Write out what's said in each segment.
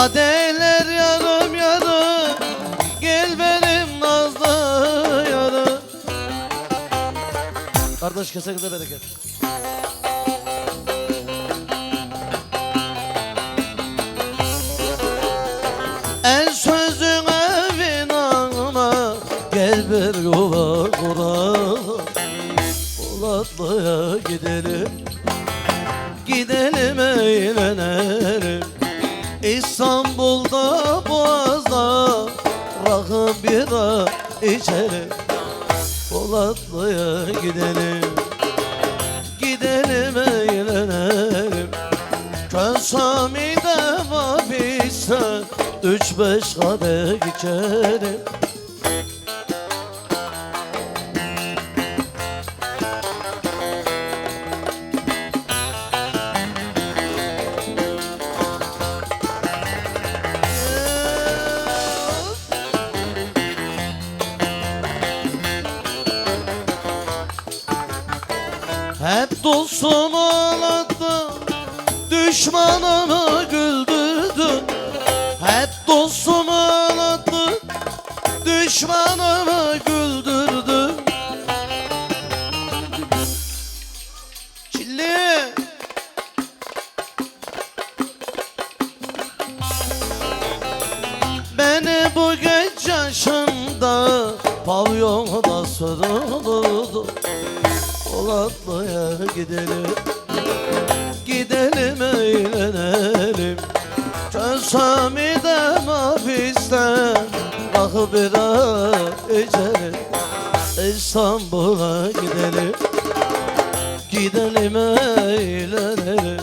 Kadehler yarım yarım Gel benim nazlı yarım Kardeş kesenize bereket. El sözüne inanma Gel bir yuva kuralım Polatlı'ya gidelim. Gidelim bira içelim Polatlı'ya gidelim. Gidelim eğlenelim. Kösami'de vapiste Üç beş kadeh içelim Hep dostumu ağlattın Düşmanımı güldürdün Hep dostumu ağlattın Düşmanımı güldürdün Çilli! Beni bu genç yaşımda Pavyonda sarıldı Polatlı'ya gidelim. Gidelim eğlenelim. Kösami'de mafiste Rakı bira içelim İstanbul'a gidelim. Gidelim eğlenelim.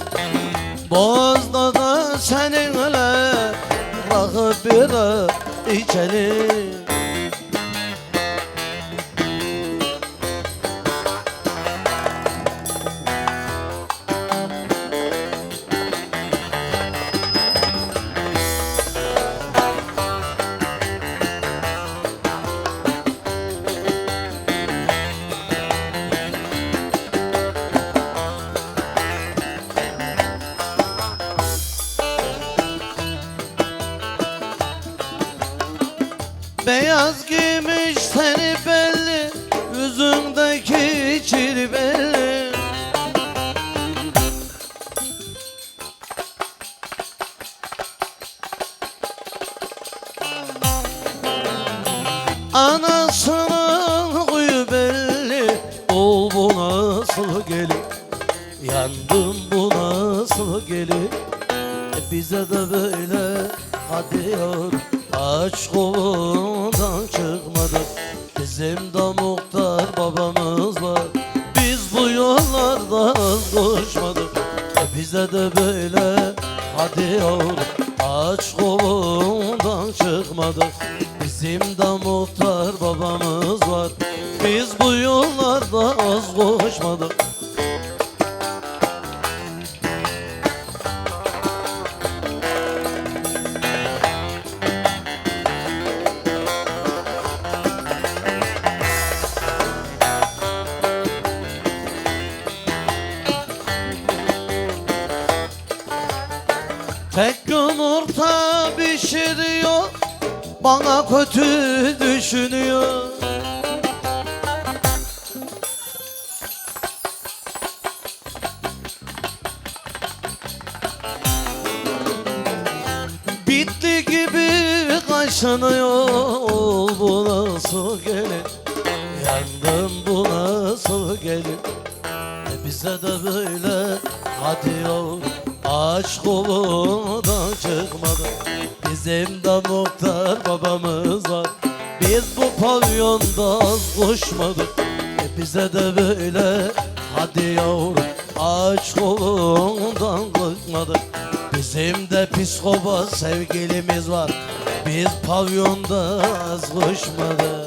Boğaz'da da seninle Rakı bira içelim Beyaz giymiş seni belli Yüzündeki çil belli. Anasının huyu belli Oğul bu nasıl gelin? Yandım bu nasıl gelin? E bize de böyle hadi yar Aç kolundan çıkmadı. Bizim de muhtar babamız var. Biz bu yollarda az koşmadık. E bize de böyle hadi yar Aç kolundan çıkmadık Bizim de muhtar babamız var Tek yumurta pişiriyor Bana kötü düşünüyor. Bitti gibi kaşınıyor Bu nasıl gelin Yandım bu nasıl gelin e bize de böyle hadi yavrum Aç kolundan çıkmadı. Bizim de muhtar babamız var. Biz bu pavyonda koşmadık. E bize de böyle hadi yavrum. Aç kolundan çıkmadık Bizim de psikopat sevgilimiz var. Biz pavyonda az koşmadık